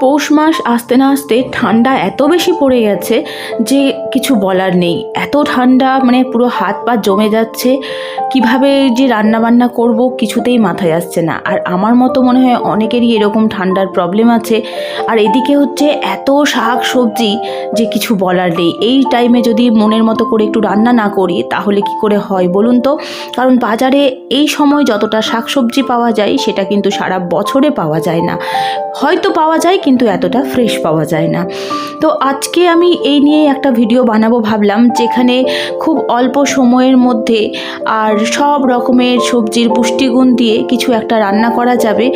পৌষ মাস আসতে না আসতে ঠান্ডা এত বেশি পড়ে গেছে যে কিছু বলার নেই। এত ঠান্ডা মানে পুরো হাত পা জমে যাচ্ছে। কীভাবে যে রান্না বান্না করব কিছুতেই মাথায় আসছে না। আর আমার মতো মনে হয় অনেকেরই এরকম ঠান্ডার প্রবলেম আছে। আর এদিকে হচ্ছে এত শাক সবজি যে কিছু বলার নেই। এই টাইমে যদি মনের মতো করে একটু রান্না না করি, তাহলে কি করে হয় বলুন তো? কারণ বাজারে এই সময় যতটা শাক সবজি পাওয়া যায়, সেটা কিন্তু সারা বছরে পাওয়া যায় না। হয়তো পাওয়া যায়, কিন্তু এতটা ফ্রেশ পাওয়া যায় না। তো আজকে আমি এই নিয়ে একটা ভিডিও বানাবো ভাবলাম, যেখানে খুব অল্প সময়ের মধ্যে আর সব রকমের সবজির পুষ্টিগুণ দিয়ে কিছু একটা রান্না করা যাবে।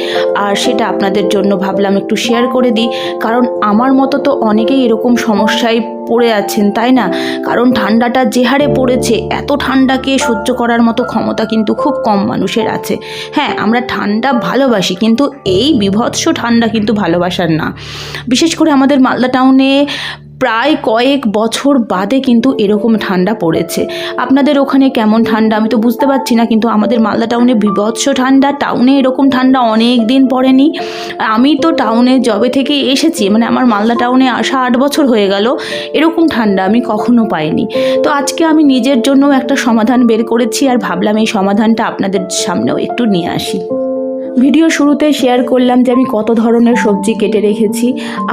আর সেটা আপনাদের জন্য ভাবলাম একটু শেয়ার করে দিই। কারণ আমার মতো তো অনেকেই এরকম সমস্যায় পড়ে আছেন, তাই না? কারণ ঠান্ডাটা যে হারে পড়েছে, এত ঠান্ডাকে সহ্য করার মতো ক্ষমতা কিন্তু খুব কম মানুষের আছে। হ্যাঁ আমরা ঠান্ডা ভালোবাসি, কিন্তু এই বিভৎস ঠান্ডা কিন্তু ভালোবাসার না। বিশেষ করে আমাদের মালদা টাউনে প্রায় কয়েক বছর বাদে কিন্তু এরকম ঠান্ডা পড়েছে। আপনাদের ওখানে কেমন ঠান্ডা? আমি তো বুঝতে পারছি না, কিন্তু আমাদের মালদা টাউনে বিভৎস ঠান্ডা। টাউনে এরকম ঠান্ডা অনেক দিন পড়েনি। আমি তো টাউনে জবে থেকে এসেছি মানে আমার মালদা টাউনে আসা আট বছর হয়ে গেল, এরকম ঠান্ডা আমি কখনো পাইনি। তো আজকে আমি নিজের জন্য একটা সমাধান বের করেছি আর ভাবলাম এই সমাধানটা আপনাদের সামনেও একটু নিয়ে আসি। ভিডিও শুরুতে শেয়ার করলাম যে আমি কত ধরনের সবজি কেটে রেখেছি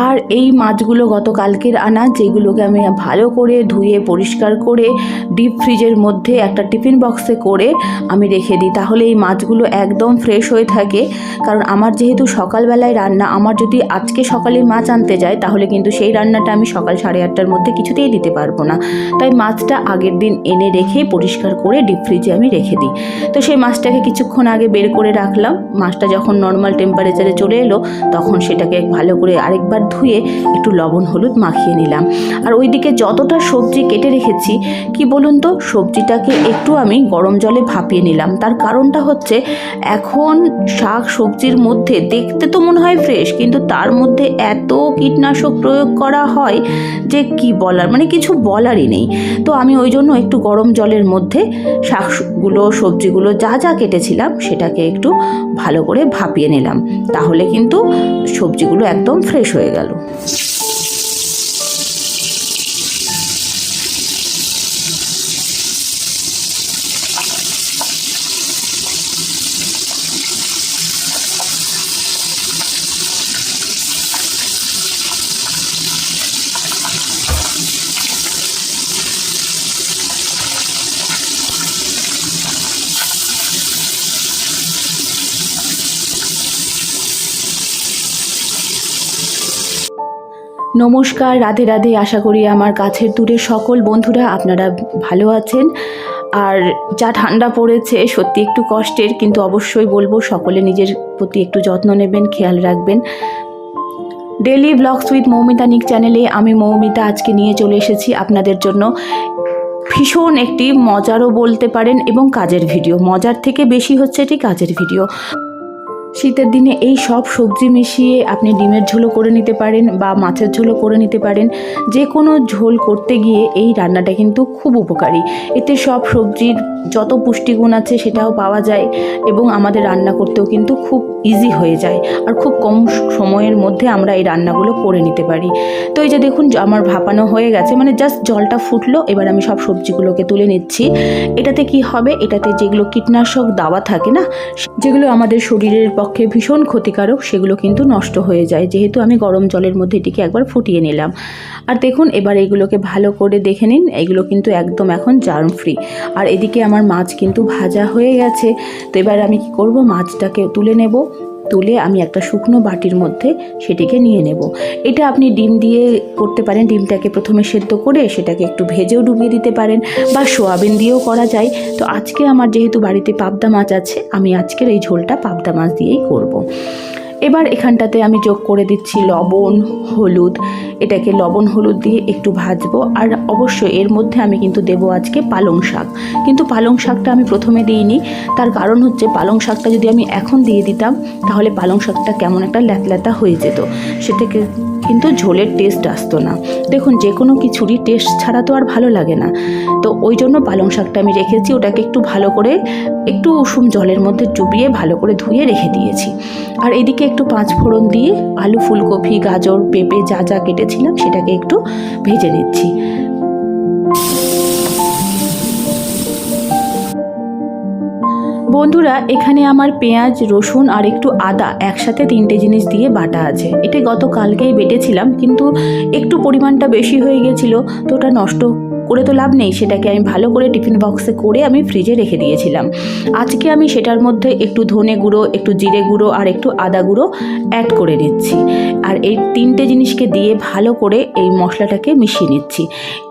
আর এই মাছগুলো গতকালকের আনা, যেগুলোকে আমি ভালো করে ধুয়ে, পরিষ্কার করে ডিপ ফ্রিজের মধ্যে একটা টিফিন বক্সে করে আমি রেখে দিই। তাহলে এই মাছগুলো একদম ফ্রেশ হয়ে থাকে। কারণ আমার যেহেতু সকালবেলায় রান্না, আমার যদি আজকে সকালে মাছ আনতে যায়, তাহলে কিন্তু সেই রান্নাটা আমি সকাল সাড়ে আটটার মধ্যে কিছুতেই দিতে পারব না। তাই মাছটা আগের দিন এনে রেখে, পরিষ্কার করে ডিপ ফ্রিজে আমি রেখে দিই। তো সেই মাছটাকে কিছুক্ষণ আগে বের করে রাখলাম। মাছটা যখন নর্মাল টেম্পারেচারে চলে এলো, তখন সেটাকে ভালো করে আরেকবার ধুয়ে একটু লবণ হলুদ মাখিয়ে নিলাম। আর ওইদিকে যতটা সবজি কেটে রেখেছি, কি বলুন তো, সবজিটাকে একটু আমি গরম জলে ভাপিয়ে নিলাম। তার কারণটা হচ্ছে, এখন শাক সবজির মধ্যে দেখতে তো মনে হয় ফ্রেশ কিন্তু তার মধ্যে এত কীটনাশক প্রয়োগ করা হয় যে কি বলার? মানে কিছু বলারই নেই। তো আমি ওই জন্য একটু গরম জলের মধ্যে শাকগুলো, সবজিগুলো যা যা কেটেছিলাম, সেটাকে একটু ভালো করে ভাপিয়ে নিলাম। তাহলে কিন্তু সবজিগুলো একদম ফ্রেশ হয়ে গেল। নমস্কার, রাধে রাধে। আশা করি আমার কাছের দূরের সকল বন্ধুরা আপনারা ভালো আছেন। আর যা ঠান্ডা পড়েছে, সত্যি একটু কষ্টের, কিন্তু অবশ্যই বলব সকলে নিজের প্রতি একটু যত্ন নেবেন, খেয়াল রাখবেন। ডেলি ব্লগস উইথ মৌমিতা নিক চ্যানেলে আমি মৌমিতা আজকে নিয়ে চলে এসেছি আপনাদের জন্য ভীষণ একটি মজারও বলতে পারেন এবং কাজের ভিডিও। মজার থেকে বেশি হচ্ছে এটি কাজের ভিডিও। শীতের দিনে এই সব সবজি মিশিয়ে আপনি ডিমের ঝোলও করে নিতে পারেন বা মাছের ঝোলও করে নিতে পারেন। যে কোনো ঝোল করতে গিয়ে এই রান্নাটা কিন্তু খুব উপকারী। এতে সব সবজির যত পুষ্টিগুণ আছে সেটাও পাওয়া যায় এবং আমাদের রান্না করতেও কিন্তু খুব ইজি হয়ে যায়। আর খুব কম সময়ের মধ্যে আমরা এই রান্নাগুলো করে নিতে পারি। তো এই যে দেখুন, আমার ভাপানো হয়ে গেছে মানে জাস্ট জলটা ফুটলো, এবার আমি সব সবজিগুলোকে তুলে নিচ্ছি। এটাতে কি হবে? এটাতে যেগুলো কীটনাশক দাওয়া থাকে না যেগুলো আমাদের শরীরের পক্ষে ভীষণ ক্ষতিকারক, সেগুলো কিন্তু নষ্ট হয়ে যায়। যেহেতু আমি গরম জলের মধ্যে এটিকে একবার ফুটিয়ে নিলাম। আর দেখুন, এবার এগুলোকে ভালো করে দেখে নিন। এগুলো কিন্তু একদম এখন জার্ম ফ্রি আর এদিকে আমার মাছ কিন্তু ভাজা হয়ে গেছে। তো এবার আমি কি করব? মাছটাকে তুলে নেব। তুলে আমি একটা শুকনো বাটির মধ্যে সেটিকে নিয়ে নেব। এটা আপনি ডিম দিয়ে করতে পারেন। ডিমটাকে প্রথমে সেদ্ধ করে সেটাকে একটু ভেজেও ডুবিয়ে দিতে পারেন বা সোয়াবিন দিয়েও করা যায়। তো আজকে আমার যেহেতু বাড়িতে পাবদা মাছ আছে, আমি আজকের এই ঝোলটা পাবদা মাছ দিয়েই করব। এবার এখানটাতে আমি যোগ করে দিচ্ছি লবণ, হলুদ। এটাকে লবণ, হলুদ দিয়ে একটু ভাজবো আর অবশ্যই এর মধ্যে আমি কিন্তু দেবো আজকে পালং শাক। কিন্তু পালং শাকটা আমি প্রথমে দিইনি। তার কারণ হচ্ছে পালং শাকটা যদি আমি এখন দিয়ে দিতাম, তাহলে পালং শাকটা কেমন একটা ল্যাতল্যাতা হয়ে যেত। সেটাকে কিন্তু ঝোলের টেস্ট আসতো না। দেখুন, যে কোনো কিছুরই টেস্ট ছাড়া তো আর ভালো লাগে না। তো ওই জন্য পালং শাকটা আমি রেখেছি, ওটাকে একটু ভালো করে একটু উষুম জলের মধ্যে ডুবিয়ে ভালো করে ধুয়ে রেখে দিয়েছি। আর এদিকে একটু পাঁচ ফোড়ন দিয়ে আলু, ফুলকপি, গাজর, পেঁপে যা যা কেটেছিলাম সেটাকে একটু ভেজে নিচ্ছি। বন্ধুরা, এখানে আমার পেঁয়াজ, রসুন আর একটু আদা একসাথে তিনটে জিনিস দিয়ে বাটা আছে। এটা গত কালকেই বেটেছিলাম, কিন্তু একটু পরিমাণটা বেশি হয়ে গেছিল, তো ওটা নষ্ট করে তো লাভ নেই, সেটাকে আমি ভালো করে টিফিন বক্সে করে আমি ফ্রিজে রেখে দিয়েছিলাম। আজকে আমি সেটার মধ্যে একটু ধনে গুঁড়ো, একটু জিরে গুঁড়ো আর একটু আদা গুঁড়ো অ্যাড করে নিচ্ছি। আর এই তিনটে জিনিসকে দিয়ে ভালো করে এই মশলাটাকে মিশিয়ে নিচ্ছি।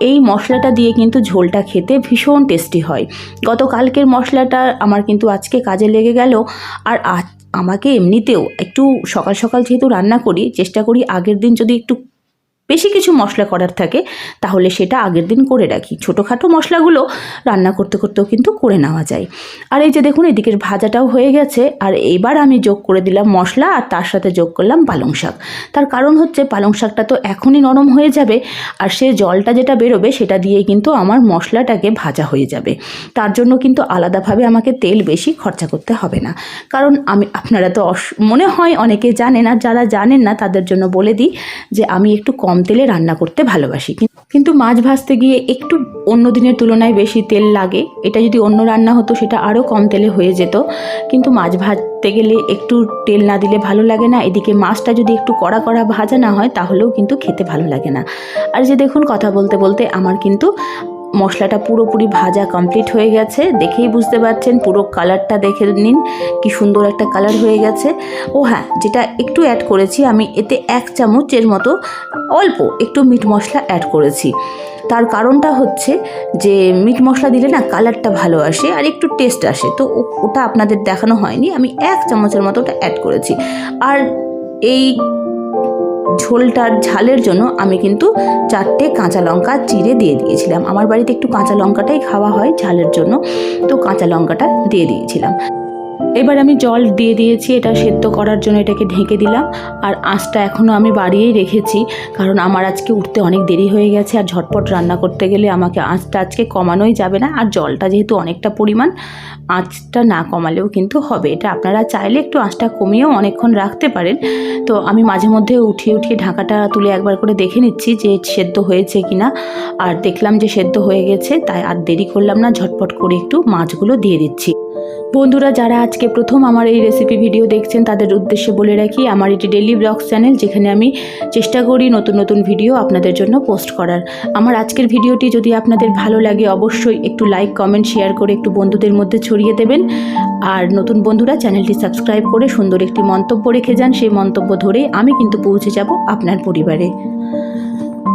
এই মশলাটা দিয়ে কিন্তু ঝোলটা খেতে ভীষণ টেস্টি হয়। গত কালকের মশলাটা আমার কিন্তু আজকে কাজে লেগে গেল। আর আমাকে এমনিতেও একটু সকাল সকাল যেহেতু রান্না করি, চেষ্টা করি আগের দিন যদি একটু বেশি কিছু মশলা করার থাকে, তাহলে সেটা আগের দিন করে রাখি। ছোটোখাটো মশলাগুলো রান্না করতে করতেও কিন্তু করে নেওয়া যায়। আর এই যে দেখুন, এদিকের ভাজাটাও হয়ে গেছে। আর এবার আমি যোগ করে দিলাম মশলা আর তার সাথে যোগ করলাম পালং শাক। তার কারণ হচ্ছে পালং শাকটা তো এখনই নরম হয়ে যাবে আর সে জলটা যেটা বেরোবে সেটা দিয়ে কিন্তু আমার মশলাটাকে ভাজা হয়ে যাবে। তার জন্য কিন্তু আলাদাভাবে আমাকে তেল বেশি খরচা করতে হবে না। কারণ আমি, আপনারা তো মনে হয় অনেকে জানেন আর যারা জানেন না তাদের জন্য বলে দিই যে আমি একটু কম তেলে রান্না করতে ভালোবাসি। কিন্তু মাছ ভাজতে গিয়ে একটু অন্য দিনের তুলনায় বেশি তেল লাগে। এটা যদি অন্য রান্না হতো, সেটা আরও কম তেলে হয়ে যেত। কিন্তু মাছ ভাজতে গেলে একটু তেল না দিলে ভালো লাগে না। এদিকে মাছটা যদি একটু কড়া কড়া ভাজা না হয়, তাহলেও কিন্তু খেতে ভালো লাগে না। আর যে দেখুন, কথা বলতে বলতে আমার কিন্তু মশলাটা পুরোপুরি ভাজা কমপ্লিট হয়ে গেছে। দেখেই বুঝতে পারছেন, পুরো কালারটা দেখে নিন, কি সুন্দর একটা কালার হয়ে গেছে। ও হ্যাঁ যেটা একটু অ্যাড করেছি, আমি এতে এক চামচের মতো অল্প একটু মিট মশলা অ্যাড করেছি। তার কারণটা হচ্ছে যে মিট মশলা দিলে না কালারটা ভালো আসে আর একটু টেস্ট আসে। তো ওটা আপনাদের দেখানো হয়নি, আমি এক চামচের মতো ওটা অ্যাড করেছি। আর এই ঝোলটার ঝালের জন্য আমি কিন্তু চারটে কাঁচা লঙ্কা চিড়ে দিয়ে দিয়েছিলাম। আমার বাড়িতে একটু কাঁচা লঙ্কাটাই খাওয়া হয় ঝালের জন্য, তো কাঁচা লঙ্কাটা দিয়ে দিয়েছিলাম। এবার আমি জল দিয়ে দিয়েছি, এটা সেদ্ধ করার জন্য এটাকে ঢেকে দিলাম। আর আঁচটা এখনও আমি বাড়িয়েই রেখেছি, কারণ আমার আজকে উঠতে অনেক দেরি হয়ে গেছে আর ঝটপট রান্না করতে গেলে আমাকে আঁচটা আজকে কমানোই যাবে না। আর জলটা যেহেতু অনেকটা পরিমাণ, আঁচটা না কমালেও কিন্তু হবে। এটা আপনারা চাইলে একটু আঁচটা কমিয়েও অনেকক্ষণ রাখতে পারেন। তো আমি মাঝে মধ্যে উঠিয়ে উঠিয়ে ঢাকাটা তুলে একবার করে দেখে নিচ্ছি যে সেদ্ধ হয়েছে কি না আর দেখলাম যে সেদ্ধ হয়ে গেছে, তাই আর দেরি করলাম না, ঝটপট করে একটু মাছগুলো দিয়ে দিচ্ছি। বন্ধুরা, যারা আজকে প্রথম আমার এই রেসিপি ভিডিও দেখছেন, তাদের উদ্দেশ্যে বলে রাখি, আমার এটি ডেলি ব্লগস চ্যানেল যেখানে আমি চেষ্টা করি নতুন নতুন ভিডিও আপনাদের জন্য পোস্ট করার। আমার আজকের ভিডিওটি যদি আপনাদের ভালো লাগে, অবশ্যই একটু লাইক কমেন্ট শেয়ার করে একটু বন্ধুদের মধ্যে ছড়িয়ে দেবেন। আর নতুন বন্ধুরা চ্যানেলটি সাবস্ক্রাইব করে সুন্দর একটি মন্তব্য রেখে যান। সেই মন্তব্য ধরেই আমি কিন্তু পৌঁছে যাব আপনার পরিবারে।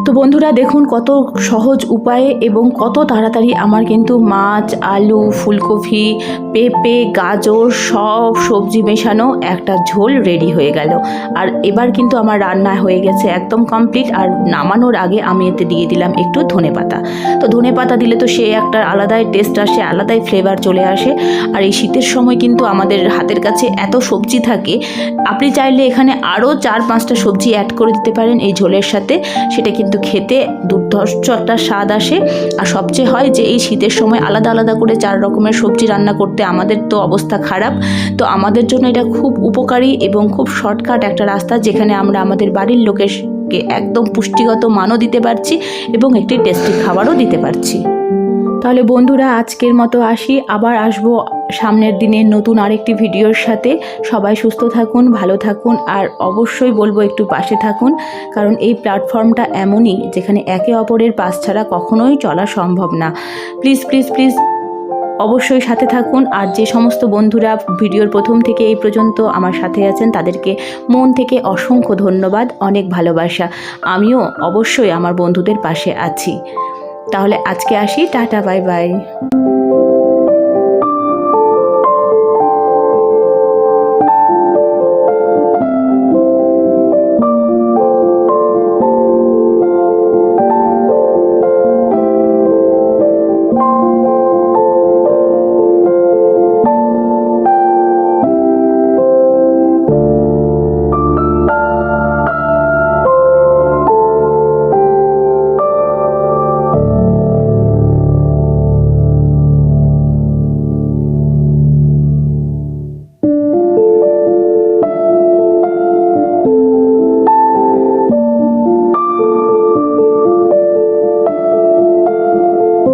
তো বন্ধুরা দেখুন কত সহজ উপায়ে এবং কত তাড়াতাড়ি আমার কিন্তু মাছ, আলু, ফুলকপি, পেঁপে, গাজর সব সবজি মেশানো একটা ঝোল রেডি হয়ে গেল। আর এবার কিন্তু আমার রান্না হয়ে গেছে একদম কমপ্লিট আর নামানোর আগে আমি এতে দিয়ে দিলাম একটু ধনে পাতা। তো ধনে পাতা দিলে তো সে একটা আলাদাই টেস্ট আসে, আলাদাই ফ্লেভার চলে আসে। আর এই শীতের সময় কিন্তু আমাদের হাতের কাছে এত সবজি থাকে, আপনি চাইলে এখানে আরও চার পাঁচটা সবজি অ্যাড করে দিতে পারেন এই ঝোলের সাথে, সেটা কিন্তু খেতে দুর্ধর্ষ একটা স্বাদ আসে। আর সবচেয়ে হয় যে এই শীতের সময় আলাদা আলাদা করে চার রকমের সবজি রান্না করতে আমাদের তো অবস্থা খারাপ। তো আমাদের জন্য এটা খুব উপকারী এবং খুব শর্টকাট একটা রাস্তা যেখানে আমরা আমাদের বাড়ির লোকের একদম পুষ্টিগত মানও দিতে পারছি এবং একটি টেস্টি খাবারও দিতে পারছি। তাহলে বন্ধুরা, আজকের মতো আসি। আবার আসব সামনের দিনের নতুন আরেকটি ভিডিওর সাথে। সবাই সুস্থ থাকুন, ভালো থাকুন, আর অবশ্যই বলব একটু পাশে থাকুন, কারণ এই প্ল্যাটফর্মটা এমনই, যেখানে একে অপরের পাশ ছাড়া কখনোই চলা সম্ভব না। প্লিজ প্লিজ প্লিজ অবশ্যই সাথে থাকুন, আর যে সমস্ত বন্ধুরা ভিডিওর প্রথম থেকে এই পর্যন্ত আমার সাথে আছেন, তাদেরকে মন থেকে অসংখ্য ধন্যবাদ, অনেক ভালোবাসা। আমিও অবশ্যই আমার বন্ধুদের পাশে আছি। তাহলে আজকে আসি টাটা বাই বাই।